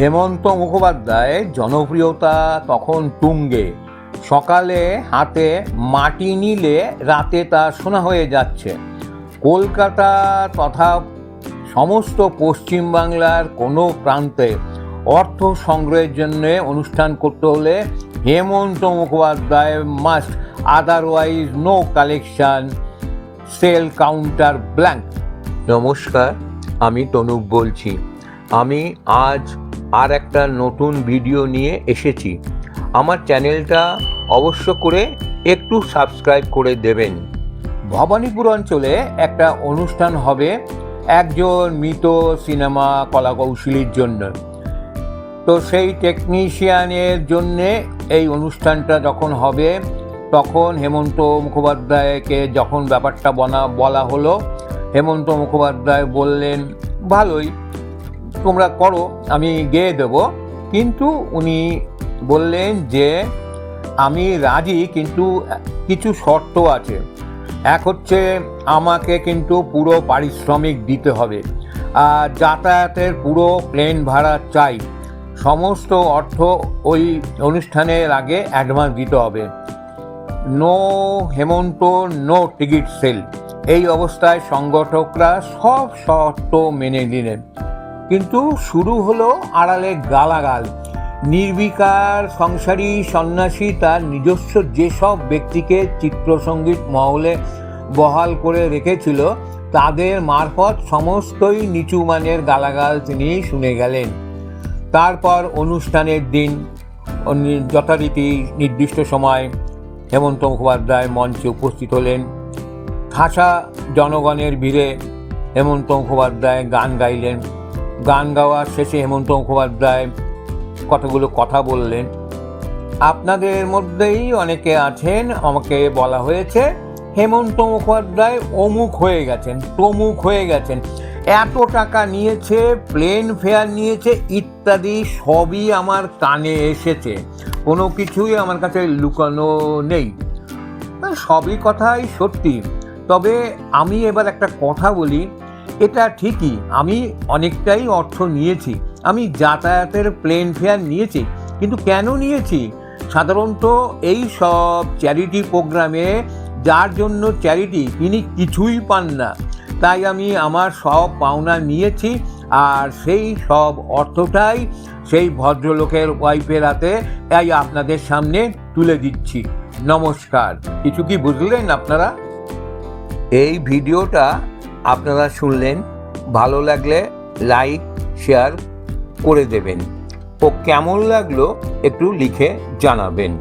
হেমন্ত মুখোপাধ্যায় জনপ্রিয়তা তখন তুঙ্গে। সকালে হাতে মাটি নিলে রাতে তা শোনা হয়ে যাচ্ছে। কলকাতা তথা সমস্ত পশ্চিমবাংলার কোনো প্রান্তে অর্থ সংগ্রহের জন্য অনুষ্ঠান করতে হলে Hemanta Mukhopadhyay must otherwise no collection sale counter blank নমস্কার, আমি তনুপ বলছি। আমি আজ আর একটা নতুন ভিডিও নিয়ে এসেছি। আমার চ্যানেলটা অবশ্য করে একটু সাবস্ক্রাইব করে দেবেন। ভবানীপুর অঞ্চলে একটা অনুষ্ঠান হবে একজন মৃত সিনেমা কলাকৌশলীর জন্য। তো সেই টেকনিশিয়ানের জন্যে এই অনুষ্ঠানটা যখন হবে, তখন হেমন্ত মুখোপাধ্যায়কে যখন ব্যাপারটা বনা, বলা হলো, হেমন্ত মুখোপাধ্যায় বললেন, ভালোই তোমরা করো, আমি গেয়ে দেব। কিন্তু উনি বললেন যে, আমি রাজি, কিন্তু কিছু শর্ত আছে। এক হচ্ছে, আমাকে কিন্তু পুরো পারিশ্রমিক দিতে হবে। আর যাতায়াতের পুরো প্লেন ভাড়া চাই। সমস্ত অর্থ ওই অনুষ্ঠানের আগে অ্যাডভান্স দিতে হবে। No Hemanta, no ticket sale. এই অবস্থায় সংগঠকরা সব শর্ত মেনে নিলেন। কিন্তু শুরু হলো আড়ালে গালাগাল। নির্বিকার সংসারী সন্ন্যাসী তার নিজস্ব যেসব ব্যক্তিকে চিত্রসঙ্গীত মহলে বহাল করে রেখেছিল, তাদের মারফত সমস্তই নিচু মানের গালাগাল তিনি শুনে গেলেন। তারপর অনুষ্ঠানের দিন যথারীতি নির্দিষ্ট সময় হেমন্ত মুখোপাধ্যায় মঞ্চে উপস্থিত হলেন। ঠাসা জনগণের ভিড়ে হেমন্ত মুখোপাধ্যায় গান গাইলেন। গান গাওয়ার শেষে হেমন্ত মুখোপাধ্যায় কতগুলো কথা বললেন। আপনাদের মধ্যেই অনেকে আছেন, আমাকে বলা হয়েছে, হেমন্ত মুখোপাধ্যায় অমুক হয়ে গেছেন, তমুক হয়ে গেছেন। এত টাকা নিয়েছে, প্লেন ফেয়ার নিয়েছে, ইত্যাদি সবই আমার কানে এসেছে। কোনো কিছুই আমার কাছে লুকানো নেই। সবই কথাই সত্যি। তবে আমি এবার একটা কথা বলি এটা ঠিকই, আমি অনেকটাই অর্থ নিয়েছি। আমি যাতায়াতের প্লেন ফেয়ার নিয়েছি, কিন্তু কেন নিয়েছি? সাধারণত এই সব চ্যারিটি প্রোগ্রামে যার জন্য চ্যারিটি তিনি কিছুই পান না। তাই আমি আমার সব পাওনা নিয়েছি, আর সেই সব অর্থটাই সেই ভদ্রলোকের ওয়াইফের হাতে তাই আপনাদের সামনে তুলে দিচ্ছি। নমস্কার। কিছু কি বুঝলেন আপনারা? এই ভিডিওটা আপনারা শুনলেন ভালো লাগলে লাইক শেয়ার করে দেবেন। ও কেমন লাগল একটু লিখে জানাবেন।